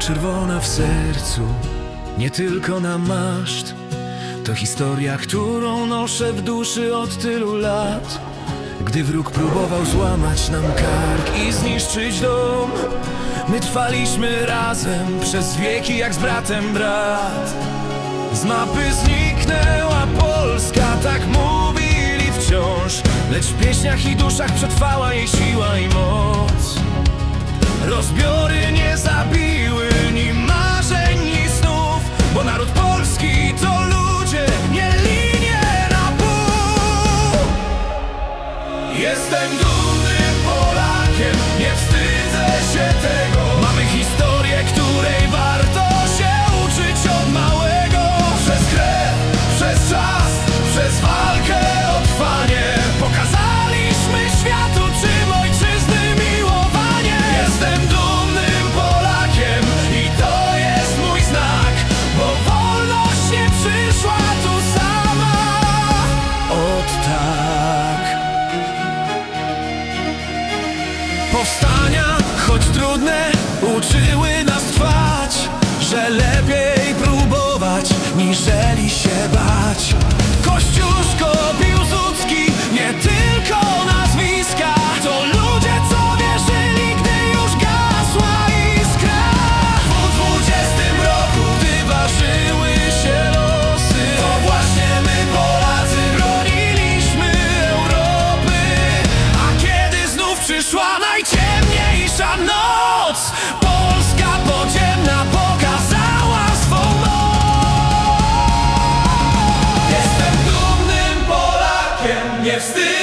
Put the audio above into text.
czerwona w sercu, nie tylko na maszt. To historia, którą noszę w duszy od tylu lat. Gdy wróg próbował złamać nam kark i zniszczyć dom, my trwaliśmy razem przez wieki jak z bratem brat. Z mapy zniknęła Polska, tak mówili wciąż, lecz w pieśniach i duszach przetrwała jej siła i moc. Rozbiory nie zabiły Powstania, choć trudne, nie tego